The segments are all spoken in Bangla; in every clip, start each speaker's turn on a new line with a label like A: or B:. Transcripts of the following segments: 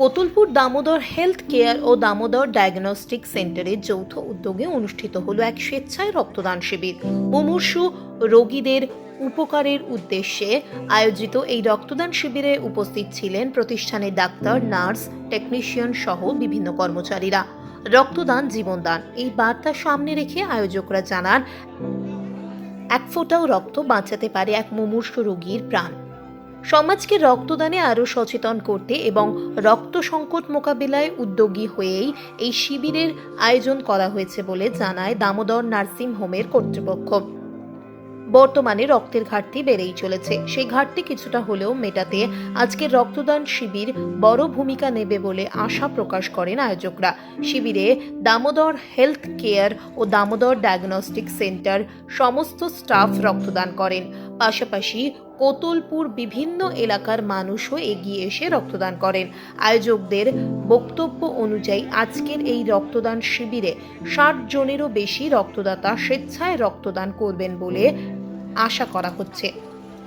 A: কোতুলপুর দামোদর হেলথ কেয়ার ও দামোদর ডায়াগনস্টিক সেন্টারের যৌথ উদ্যোগে অনুষ্ঠিত হলো এক স্বেচ্ছায় রক্তদান শিবির। মুমূর্ষু রোগীদের উপকারের উদ্দেশ্যে আয়োজিত এই রক্তদান শিবিরে উপস্থিত ছিলেন প্রতিষ্ঠানের ডাক্তার, নার্স, টেকনিশিয়ান সহ বিভিন্ন কর্মচারীরা। রক্তদান জীবনদান এই বার্তা সামনে রেখে আয়োজকরা জানান, এক ফোঁটাও রক্ত বাঁচাতে পারে এক মুমূর্ষু রোগীর প্রাণ। সমাজকে রক্তদানে আরও সচেতন করতে এবং রক্ত সংকট মোকাবিলায় উদ্যোগী হয়েই এই শিবিরের আয়োজন করা হয়েছে বলে জানায় দামোদর নার্সিং হোমের কর্তৃপক্ষ। বর্তমানে রক্তের ঘাটতি বেড়েই চলেছে। সেই ঘাটতি কিছুটা হলেও মেটাতে আজকের রক্তদান শিবির বড় ভূমিকা নেবে বলে আশা প্রকাশ করেন আয়োজকরা। শিবিরে দামোদর হেলথ কেয়ার ও দামোদর ডায়াগনস্টিক সেন্টার সমস্ত স্টাফ রক্তদান করেন। পাশাপাশি কোতলপুর বিভিন্ন এলাকার মানুষও এগিয়ে এসে রক্তদান করেন। আয়োজকদের বক্তব্য অনুযায়ী আজকের এই রক্তদান শিবিরে ষাট জনেরও বেশি রক্তদাতা স্বেচ্ছায় রক্তদান করবেন বলে আশা করা হচ্ছে।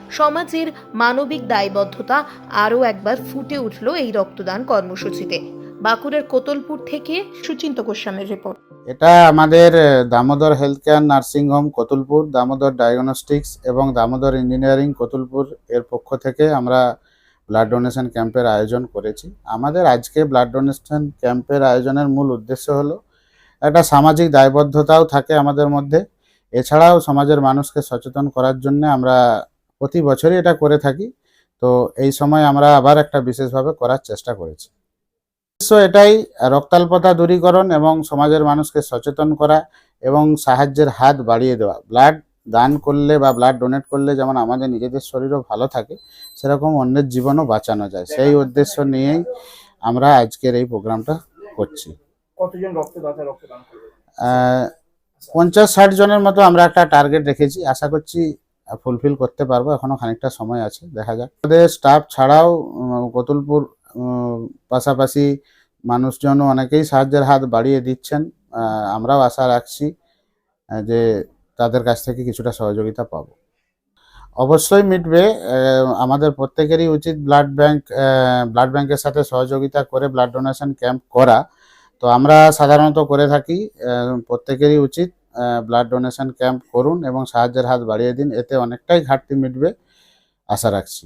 A: সমাজের মানবিক দায়বদ্ধতা আরও একবার ফুটে উঠল এই রক্তদান কর্মসূচিতে। বাঁকুড়ার কোতলপুর থেকে সুচিন্ত গোস্বামীর রিপোর্ট
B: এটা আমাদের Damodar health care nursing home Kotulpur, Damodar diagnostics এবং দামোদর ইঞ্জিনিয়ারিং কতুলপুর এর পক্ষ থেকে আমরা ব্লাড ডোনেশন ক্যাম্পের আয়োজন করেছি। আমাদের আজকে ব্লাড ডোনেশন ক্যাম্পের আয়োজনের মূল উদ্দেশ্য হলো, একটা সামাজিক দায়বদ্ধতাও থাকে আমাদের মধ্যে। এছাড়াও সমাজের মানুষকে সচেতন করার জন্য আমরা প্রতি বছরই এটা করে থাকি। তো এই সময় আমরা আবার একটা বিশেষভাবে করার চেষ্টা করেছি। উদ্দেশ্য এটাই রক্তাল্পতা দূরীকরণ এবং সমাজের মানুষকে সচেতন করা এবং সাহায্যের হাত বাড়িয়ে দেওয়া। ব্লাড দান করলে বা ব্লাড ডোনেট করলে যেমন আমাদের নিজেদের শরীরও ভালো থাকে সেরকম অন্যের জীবনও বাঁচানো যায়। সেই উদ্দেশ্য নিয়েই আমরা আজকের এই প্রোগ্রামটা করছি। পঞ্চাশ ষাট জনের মতো আমরা একটা টার্গেট রেখেছি। আশা করছি ফুলফিল করতে পারব। এখনও খানিকটা সময় আছে দেখা যাক। আমাদের স্টাফ ছাড়াও কতুলপুর উম, পাশাপাশি মানুষজনও অনেকেই সাহায্যের হাত বাড়িয়ে দিচ্ছেন। আমরাও আশা রাখছি যে তাদের কাছ থেকে কিছুটা সহযোগিতা পাবো। অবশ্যই মিটবে আমাদের প্রত্যেকেরই উচিত ব্লাড ব্যাংক ব্লাড ব্যাংকের সাথে সহযোগিতা করে ব্লাড ডোনেশন ক্যাম্প করা। তো আমরা সাধারণত করে থাকি প্রত্যেকেরই উচিত ব্লাড ডোনেশন ক্যাম্প করুন এবং সাহায্যের হাত বাড়িয়ে দিন। এতে অনেকটাই ঘাটতি মিটবে, আশা রাখছি।